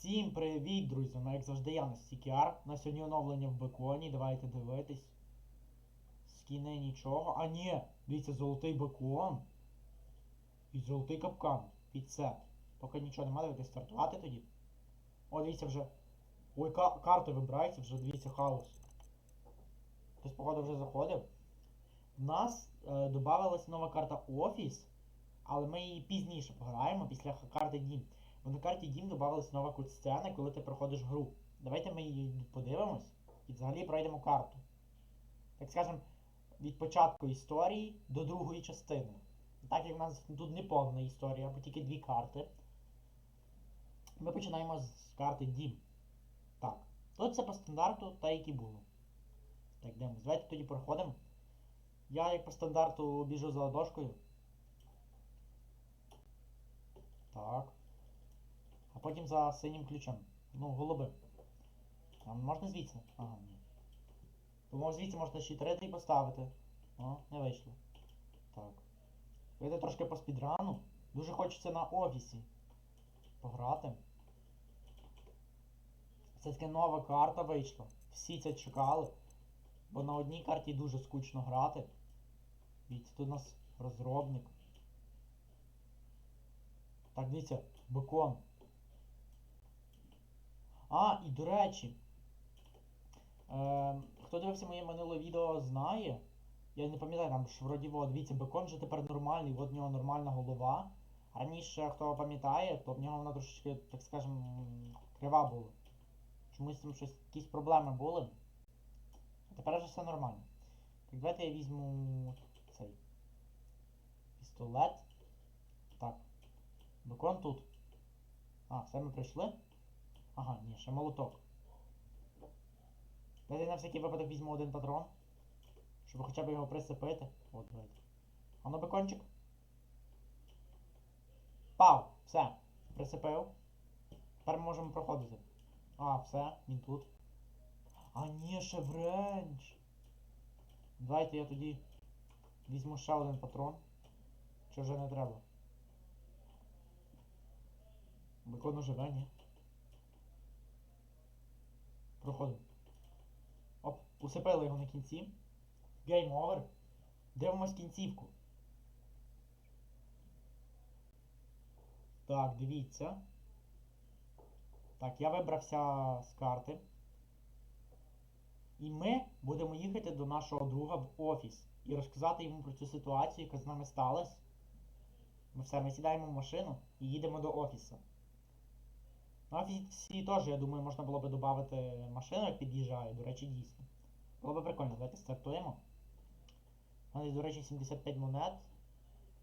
Всім привіт, друзі! Ну, як завжди, я на CKR. На сьогодні оновлення в беконі. Давайте дивитись. Скіне нічого. А ні! Дивіться, золотий бекон. І золотий капкан. Під сет. Поки нічого немає, давайте стартувати тоді. О, дивіться вже. Ой, ка карти вибираються, вже дивіться хаос. Хтось, походу, вже заходив. В нас е, додавалась нова карта Офіс, але ми її пізніше пограємо після карти Дім. На карті Дім додавалась нова кутсцена, коли ти проходиш гру. Давайте ми її подивимось і взагалі пройдемо карту. Так скажем, від початку історії до другої частини. Так як в нас тут не повна історія, бо тільки дві карти. Ми починаємо з карти Дім. Так. Тут це по стандарту та які було. Так, дивимось. Давайте тоді проходимо. Я як по стандарту біжу за ладошкою. Так. А потім за синім ключем. Ну, голубим. А можна звідси? Ага, ні. Тому звідси можна ще й поставити. О, не вийшло. Так. Вийде трошки по спідрану. Дуже хочеться на офісі пограти. Це таки нова карта вийшла. Всі це чекали. Бо на одній карті дуже скучно грати. Дивіться, тут у нас розробник. Так, дивіться, бекон. А, і до речі. Е, хто дивився моє минуле відео, знає. Я не пам'ятаю, там ж вроді, во, дивіться, бекон вже тепер нормальний, от в нього нормальна голова. Раніше, хто пам'ятає, то в нього вона трошечки, так скажем, крива була. Чомусь там щось, якісь проблеми були. Тепер вже все нормально. Так, давайте я візьму цей пістолет. Так. Бекон тут. А, все ми прийшли? Ага, ні, ще молоток. Давайте на всякий випадок візьму один патрон. Щоб хоча б його присипити. От, давайте. Ну бекончик. Пав! Все. Присипив. Тепер ми можемо проходити. А, все, він тут. А ні, ще вренч. Давайте я тоді візьму ще один патрон. Чи вже не треба? Бекон уже ні? Проходимо. Оп, усипили його на кінці. Гейм овер. Дивимось кінцівку. Так, дивіться. Так, я вибрався з карти. І ми будемо їхати до нашого друга в офіс і розказати йому про цю ситуацію, яка з нами сталася. Ми все, ми сідаємо в машину і їдемо до офісу. На офісі теж, я думаю, можна було би додати машину, як під'їжджає, до речі, дійсно. Було би прикольно, давайте стартуємо. У мене, до речі, 75 монет.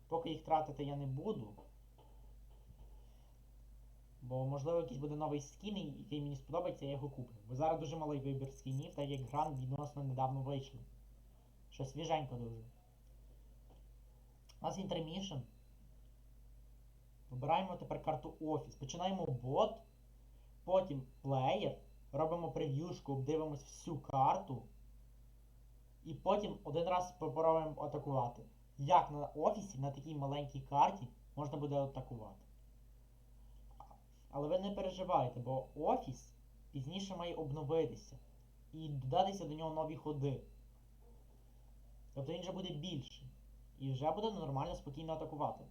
Поки їх тратити я не буду. Бо, можливо, якийсь буде новий скін, який мені сподобається, я його куплю. Бо зараз дуже малий вибір скінів, так як гран відносно недавно вийшли. Що свіженько дуже. У нас інтермішн. Вибираємо тепер карту Офіс. Починаємо бот, потім плеєр, робимо прев'юшку, обдивимось всю карту. І потім один раз попробуємо атакувати. Як на офісі, на такій маленькій карті, можна буде атакувати. Але ви не переживайте, бо офіс пізніше має обновитися і додатися до нього нові ходи. Тобто він вже буде більший. І вже буде нормально спокійно атакувати.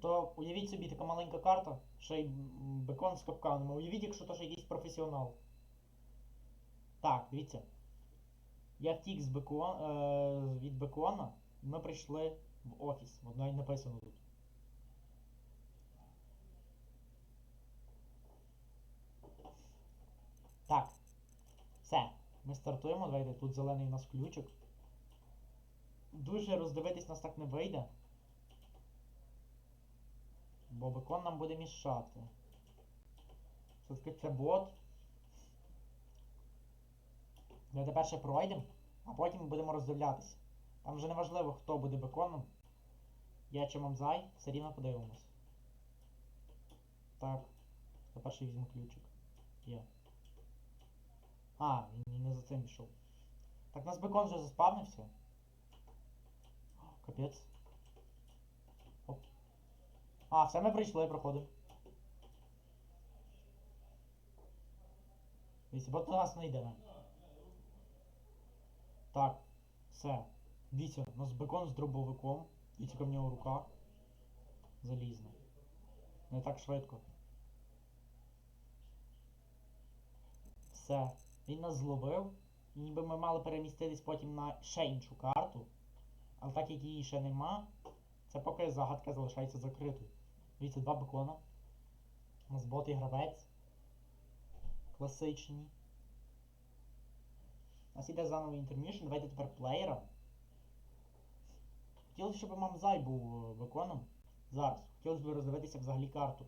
То уявіть собі така маленька карта, ще й бекон з капканами. Уявіть, якщо то ще якийсь професіонал. Так, дивіться. Я втік з бекон, е, від бекона, ми прийшли в офіс. От навіть написано тут. Так. Все. Ми стартуємо. Давайте тут зелений у нас ключик. Дуже роздивитись нас так не вийде. Бо бекон нам буде мішати. Все-таки це бот. Давайте перше пройдемо, а потім будемо роздивлятися. Там вже не важливо, хто буде беконом. Я чи мамзай, все рівно подивимось. Так. Я перший візьму ключик. Є. А, він не за цим пішов. Так, у нас бекон вже заспавнився. Капець. А, все ми прийшли, проходимо. Дивіться, бо нас не йдемо. Так, все. Дивіться, у нас бекон з дробовиком. І тільки в нього рука. Залізна. Не так швидко. Все. Він нас зловив. Ніби ми мали переміститись потім на ще іншу карту. Але так як її ще нема, це поки загадка залишається закритою. Дивіться, два бекона. У нас бот і гравець. Класичні. У нас іде заново інтермішн. Давайте тепер плеєра. Хотілося, щоб Мамзай був е, беконом. Зараз. Хотілося б роздивитися взагалі карту.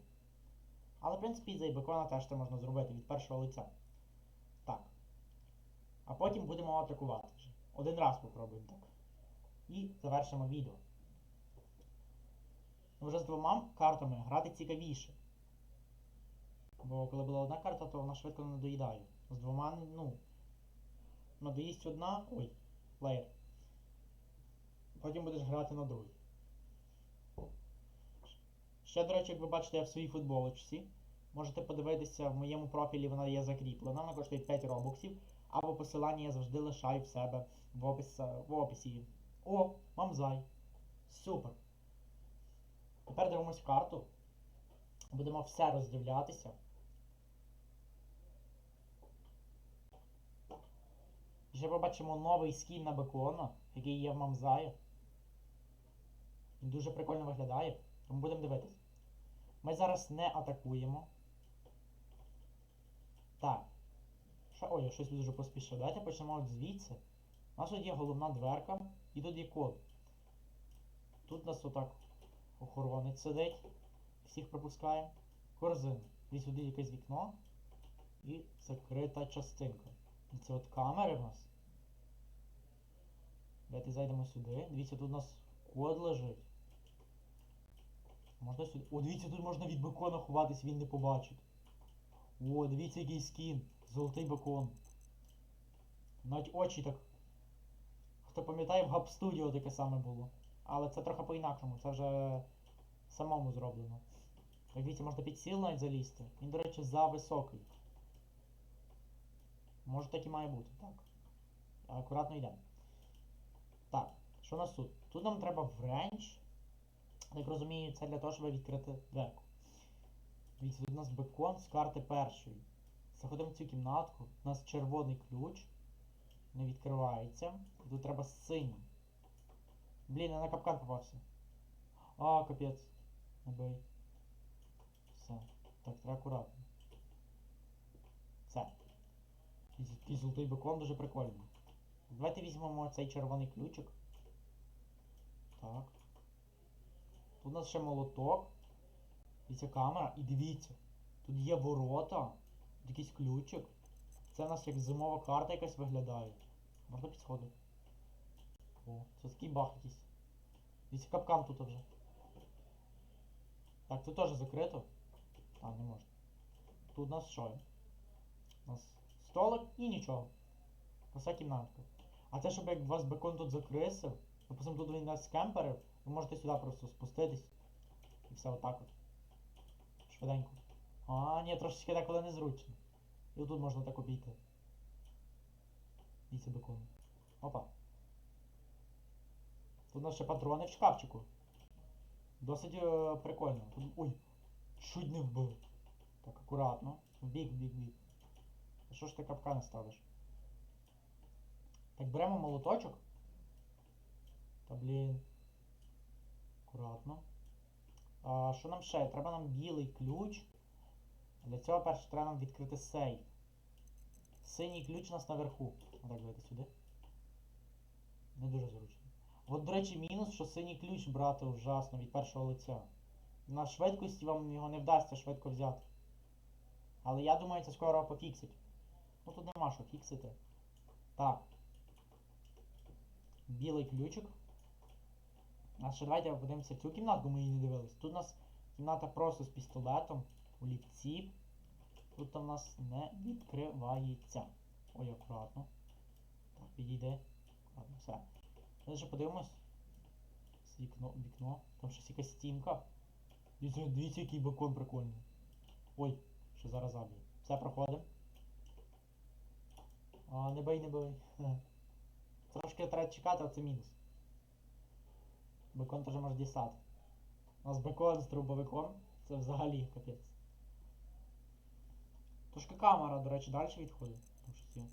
Але, в принципі, і за бекона теж це можна зробити від першого лиця. Так. А потім будемо атакувати. Один раз попробуємо так. І завершимо відео. Ну, вже з двома картами грати цікавіше. Бо коли була одна карта, то вона швидко не доїдає. З двома, ну. Надоїсть одна. Ой, плеєр. Потім будеш грати на другій. Ще, до речі, як ви бачите, я в своїй футболочці. Можете подивитися в моєму профілі, вона є закріплена, вона коштує 5 робоксів. Або посилання я завжди лишаю в себе в, опис, в описі. О, мамзай. Супер. Тепер дивимось карту. Будемо все роздивлятися. Ще побачимо новий скін на бекона, який є в Мамзаї. Він дуже прикольно виглядає, тому будемо дивитись. Ми зараз не атакуємо. Так. Що, ой, я щось дуже поспішив. Давайте почнемо звідси. У нас тут є головна дверка і тут є код. Тут нас отак охоронець сидить. Всіх пропускає. Корзин. Десь сюди якесь вікно. І закрита частинка. І це от камери в нас. Давайте зайдемо сюди. Дивіться, тут у нас код лежить. Можна сюди. О, дивіться, тут можна від бекона ховатись, він не побачить. О, дивіться, який скін. Золотий бекон. Навіть очі так. Хто пам'ятає, в Габ Studio таке саме було. Але це трохи по-інакшому, це вже самому зроблено. Так, дивіться, можна під сіл навіть залізти. Він, до речі, за високий. Може так і має бути, так. Акуратно йдемо. Так, що у нас тут? Тут нам треба вренч. Як розумію, це для того, щоб відкрити дверку. Дивіться, тут у нас бекон з карти першої. Заходимо в цю кімнатку. У нас червоний ключ. Не відкривається. Тут треба синій. Блін, я на капкан попався. А, капець. Не бий. Все. Так, треба акуратно. Все. Такий золотий бекон дуже прикольний. Давайте візьмемо цей червоний ключик. Так. Тут у нас ще молоток. І ця камера. І дивіться. Тут є ворота. Тут якийсь ключик. Це у нас як зимова карта якась виглядає. Можна підсходити. О, це такий. Дивіться, капкан тут вже. Так, це теж закрито. А, не можна. Тут у нас що? У нас столик і нічого. Проста кімнатка. А це, щоб як вас бекон тут закрисив, допустим, тут він нас скемперив, ви можете сюди просто спуститись. І все отак от. Швиденько. А, ні, трошечки деколи незручно. І тут можна так обійти. Дивіться бекон. Опа. Тут ще патрони в шкафчику. Досить е, прикольно. Тут... Ой, чуть не вбив. Так, акуратно. Бік. А що ж ти капкани ставиш? Так, беремо молоточок. Та блін. Акуратно. А, що нам ще? Треба нам білий ключ. Для цього перше треба нам відкрити сейф. Синій ключ у нас наверху. Отак, давайте сюди. Не дуже зручно. От, до речі, мінус, що синій ключ брати ужасно від першого лиця. На швидкості вам його не вдасться швидко взяти. Але я думаю, це скоро пофіксить. Ну тут нема що фіксити. Так. Білий ключик. А ще давайте подивимося цю кімнатку, ми її не дивились. Тут у нас кімната просто з пістолетом, олівці. Тут у нас не відкривається. Ой, акуратно. Так, підійде. Акуратно, все. Давайте ще подивимось. З вікно, вікно. Там щось якась стінка. Дивіться, дивіться, який бекон прикольний. Ой, що зараз заб'є. Все, проходимо. А, не бий, не бий. Трошки треба чекати, а це мінус. Бекон теж може дістати. У нас бекон з трубовиком. Це взагалі капець. Трошки камера, до речі, далі відходить. Є.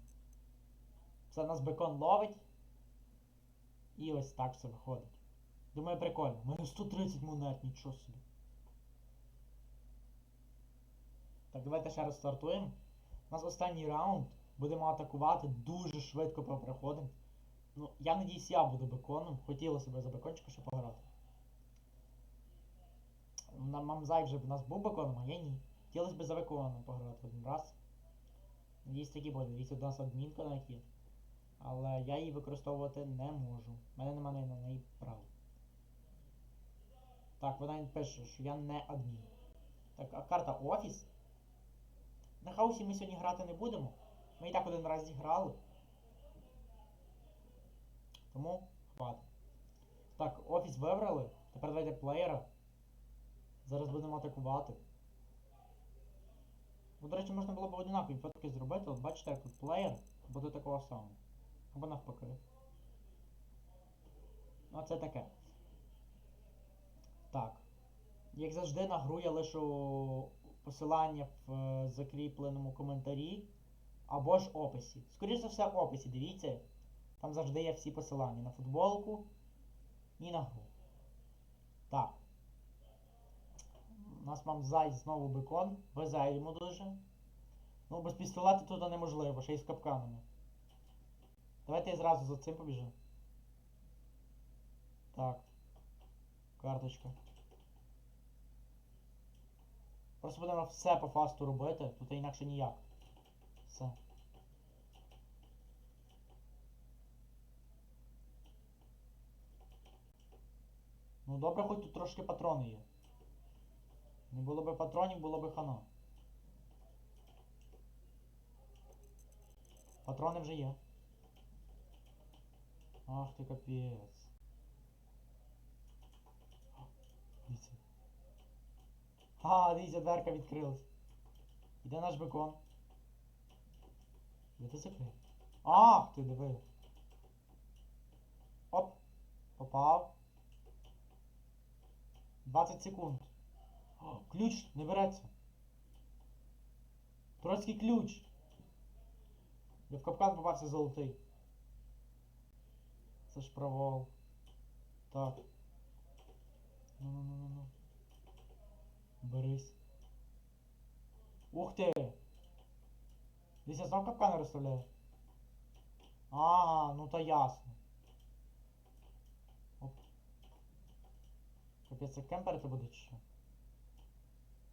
Це нас бекон ловить. І ось так все виходить. Думаю, прикольно. Мене 130 монет, нічого собі. Так, давайте ще раз стартуємо. У нас останній раунд. Будемо атакувати, дуже швидко проходимо. Ну, я надіюсь, я буду беконом. Хотілося б за бекончика ще пограти. Мамзай вже в нас був беконом, а я ні. Хотілося б за беконом пограти один раз. Надіюсь, такі буде. Дивіться, у нас адмінка навіть є. Але я її використовувати не можу. У мене немає на неї прав. Так, вона пише, що я не адмін. Так, а карта офіс. На хаусі ми сьогодні грати не будемо. Ми і так один раз зіграли. Тому хватить. Так, офіс вибрали. Тепер давайте плеєра. Зараз будемо атакувати. Ну, до речі, можна було б однакові фотки зробити. От бачите, як тут плеєр буде такого самого. Або навпаки. Ну, це таке. Так. Як завжди, на гру я лишу посилання в е, закріпленому коментарі або ж описі. Скоріше за все, в описі, дивіться. Там завжди є всі посилання на футболку і на гру. Так. У нас мам зай знову бекон. Везе йому дуже. Ну, без пістолета тут неможливо, ще й з капканами. Давайте я зразу за цим побіжу. Так. Карточка. Просто будемо все по фасту робити, тут інакше ніяк. Все. Ну добре, хоч тут трошки патрони є. Не було би патронів, було би хана. Патрони вже є. Ах ти капець. Дивіться. А, дивіться, дверка відкрилась. Іде наш бекон. Де ти закрив? Ах, ти диви. Оп. Попав. 20 секунд. О, ключ не береться. Троцький ключ. Я в капкан попався золотий. Це ж провал. Так. Ну ну ну ну ну. Берись. Ух ти! Десь я сам капкани розставляю. Ага, ну то ясно. Оп. Капець, це кемпер це буде чи що?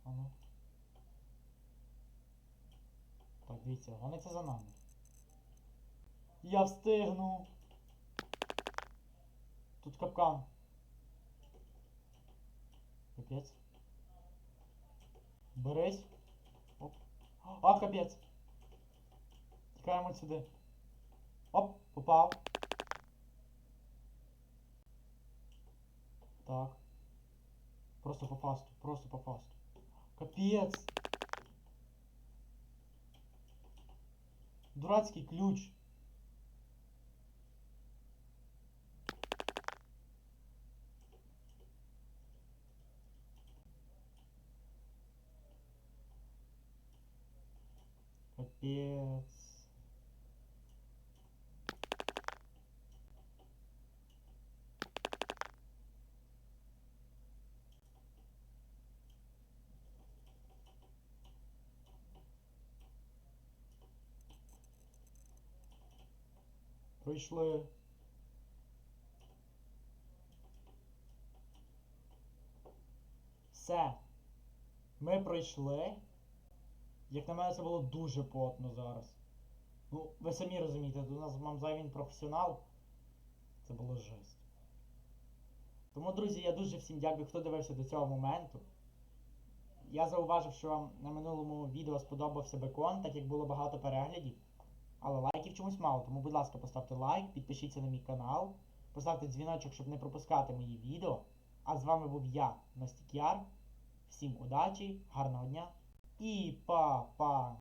А ну. Так, дивіться, гониться за нами. Я встигну. Тут капкан. Капець. Берись. Оп. А, капець. Тікаємо сюди. Оп, попав. Так. Просто по фасту, просто по фасту. Капець. Дурацький ключ. Капец. Пройшли. Все. Ми пройшли. Як на мене, це було дуже потно зараз. Ну, ви самі розумієте, у нас Мамзай він професіонал. Це було жесть. Тому, друзі, я дуже всім дякую, хто дивився до цього моменту. Я зауважив, що вам на минулому відео сподобався бекон, так як було багато переглядів. Але лайків чомусь мало, тому, будь ласка, поставте лайк, підпишіться на мій канал, поставте дзвіночок, щоб не пропускати мої відео. А з вами був я, Настікяр. Всім удачі, гарного дня і па-па!